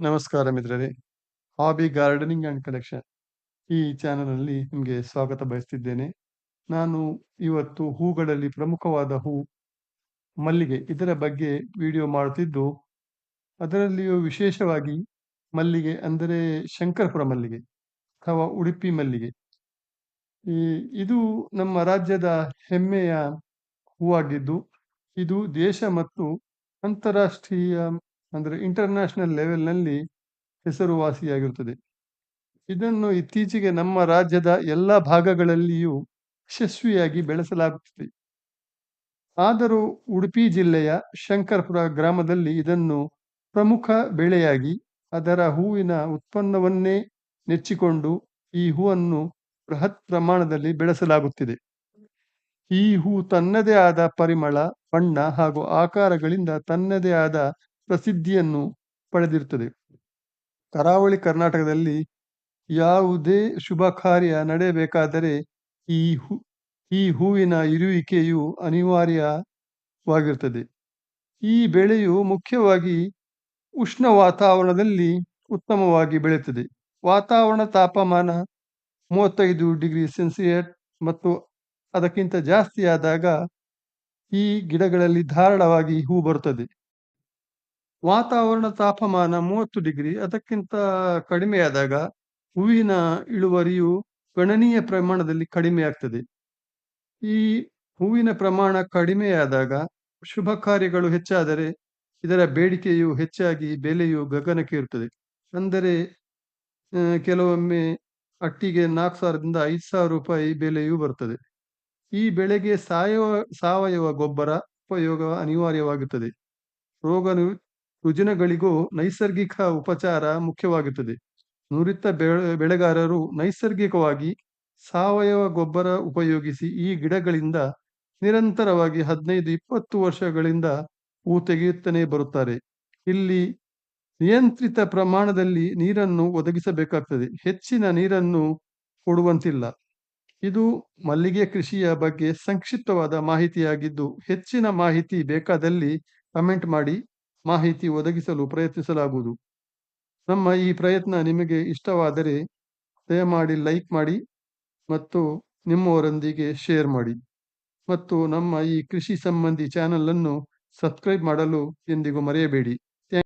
ನಮಸ್ಕಾರ ಮಿತ್ರರೇ. Hobby gardening and collection ಈ ಚಾನಲ್ನಲ್ಲಿ ನಿಮಗೆ ಸ್ವಾಗತ ಬಯಸ್ತಿದ್ದೇನೆ. ನಾನು ಇವತ್ತು ಹೂಗಳಲ್ಲಿ ಪ್ರಮುಖವಾದ ಹೂ ಮಲ್ಲಿಗೆ ಇದರ ಬಗ್ಗೆ ವಿಡಿಯೋ ಮಾಡುತ್ತಿದ್ದು, ಅದರಲ್ಲಿಯೂ ವಿಶೇಷವಾಗಿ ಮಲ್ಲಿಗೆ ಅಂದರೆ ಶಂಕರಪುರ ಮಲ್ಲಿಗೆ ಅಥವಾ ಉಡುಪಿ ಮಲ್ಲಿಗೆ. ಈ, ಇದು ನಮ್ಮ ರಾಜ್ಯದ ಹೆಮ್ಮೆಯ ಹೂವಾಗಿದ್ದು, ಇದು ದೇಶ ಮತ್ತು ಅಂತಾರಾಷ್ಟ್ರೀಯ ಅಂದರೆ ಇಂಟರ್ನ್ಯಾಷನಲ್ ಲೆವೆಲ್ನಲ್ಲಿ ಹೆಸರುವಾಸಿಯಾಗಿರುತ್ತದೆ. ಇದನ್ನು ಇತ್ತೀಚೆಗೆ ನಮ್ಮ ರಾಜ್ಯದ ಎಲ್ಲ ಭಾಗಗಳಲ್ಲಿಯೂ ಯಶಸ್ವಿಯಾಗಿ ಬೆಳೆಸಲಾಗುತ್ತಿದೆ. ಆದರೂ ಉಡುಪಿ ಜಿಲ್ಲೆಯ ಶಂಕರಪುರ ಗ್ರಾಮದಲ್ಲಿ ಇದನ್ನು ಪ್ರಮುಖ ಬೆಳೆಯಾಗಿ ಅದರ ಹೂವಿನ ಉತ್ಪನ್ನವನ್ನೇ ನೆಚ್ಚಿಕೊಂಡು ಈ ಹೂವನ್ನು ಬೃಹತ್ ಪ್ರಮಾಣದಲ್ಲಿ ಬೆಳೆಸಲಾಗುತ್ತಿದೆ. ಈ ಹೂ ತನ್ನದೇ ಆದ ಪರಿಮಳ, ಬಣ್ಣ ಹಾಗೂ ಆಕಾರಗಳಿಂದ ತನ್ನದೇ ಆದ ಪ್ರಸಿದ್ಧಿಯನ್ನು ಪಡೆದಿರುತ್ತದೆ. ಕರಾವಳಿ ಕರ್ನಾಟಕದಲ್ಲಿ ಯಾವುದೇ ಶುಭ ಕಾರ್ಯ ನಡೆಯಬೇಕಾದರೆ ಈ ಹೂ, ಈ ಹೂವಿನ ಇರುವಿಕೆಯು ಅನಿವಾರ್ಯವಾಗಿರುತ್ತದೆ. ಈ ಬೆಳೆಯು ಮುಖ್ಯವಾಗಿ ಉಷ್ಣ ವಾತಾವರಣದಲ್ಲಿ ಉತ್ತಮವಾಗಿ ಬೆಳೆಯುತ್ತದೆ. ವಾತಾವರಣ ತಾಪಮಾನ ಮೂವತ್ತೈದು ಡಿಗ್ರಿ ಸೆನ್ಸಿಯಸ್ ಮತ್ತು ಅದಕ್ಕಿಂತ ಜಾಸ್ತಿಯಾದಾಗ ಈ ಗಿಡಗಳಲ್ಲಿ ಧಾರಾಳವಾಗಿ ಹೂ ಬರುತ್ತದೆ. ವಾತಾವರಣ ತಾಪಮಾನ ಮೂವತ್ತು ಡಿಗ್ರಿ, ಅದಕ್ಕಿಂತ ಕಡಿಮೆಯಾದಾಗ ಹೂವಿನ ಇಳುವರಿಯು ಗಣನೀಯ ಪ್ರಮಾಣದಲ್ಲಿ ಕಡಿಮೆ ಆಗ್ತದೆ. ಈ ಹೂವಿನ ಪ್ರಮಾಣ ಕಡಿಮೆಯಾದಾಗ ಶುಭ ಕಾರ್ಯಗಳು ಹೆಚ್ಚಾದರೆ ಇದರ ಬೇಡಿಕೆಯು ಹೆಚ್ಚಾಗಿ ಬೆಲೆಯು ಗಗನಕ್ಕೆ ಇರುತ್ತದೆ. ಅಂದರೆ ಕೆಲವೊಮ್ಮೆ ಅಟ್ಟಿಗೆ ನಾಲ್ಕು ಸಾವಿರದಿಂದ ಐದು ಸಾವಿರ ರೂಪಾಯಿ ಬೆಲೆಯೂ ಬರ್ತದೆ ಈ ಬೆಳೆಗೆ ಸಾವಯವ ಸಾವಯವ ಗೊಬ್ಬರ ಉಪಯೋಗ ಅನಿವಾರ್ಯವಾಗುತ್ತದೆ. ರೋಗ ರುಜಿನಗಳಿಗೂ ನೈಸರ್ಗಿಕ ಉಪಚಾರ ಮುಖ್ಯವಾಗುತ್ತದೆ. ನುರಿತ ಬೆಳೆ, ಬೆಳೆಗಾರರು ನೈಸರ್ಗಿಕವಾಗಿ ಸಾವಯವ ಗೊಬ್ಬರ ಉಪಯೋಗಿಸಿ ಈ ಗಿಡಗಳಿಂದ ನಿರಂತರವಾಗಿ ಹದಿನೈದು, ಇಪ್ಪತ್ತು ವರ್ಷಗಳಿಂದ ಹೂ ತೆಗೆಯುತ್ತಲೇ ಬರುತ್ತಾರೆ. ಇಲ್ಲಿ ನಿಯಂತ್ರಿತ ಪ್ರಮಾಣದಲ್ಲಿ ನೀರನ್ನು ಒದಗಿಸಬೇಕಾಗ್ತದೆ. ಹೆಚ್ಚಿನ ನೀರನ್ನು ಕೊಡುವಂತಿಲ್ಲ. ಇದು ಮಲ್ಲಿಗೆ ಕೃಷಿಯ ಬಗ್ಗೆ ಸಂಕ್ಷಿಪ್ತವಾದ ಮಾಹಿತಿಯಾಗಿದ್ದು ಹೆಚ್ಚಿನ ಮಾಹಿತಿ ಬೇಕಾದಲ್ಲಿ ಕಮೆಂಟ್ ಮಾಡಿ. ಮಾಹಿತಿ ಒದಗಿಸಲು ಪ್ರಯತ್ನಿಸಲಾಗುವುದು. ನಮ್ಮ ಈ ಪ್ರಯತ್ನ ನಿಮಗೆ ಇಷ್ಟವಾದರೆ ದಯಮಾಡಿ ಲೈಕ್ ಮಾಡಿ ಮತ್ತು ನಿಮ್ಮವರೊಂದಿಗೆ ಶೇರ್ ಮಾಡಿ. ಮತ್ತು ನಮ್ಮ ಈ ಕೃಷಿ ಸಂಬಂಧಿ ಚಾನಲನ್ನು ಸಬ್ಸ್ಕ್ರೈಬ್ ಮಾಡಲು ಎಂದಿಗೂ ಮರೆಯಬೇಡಿ.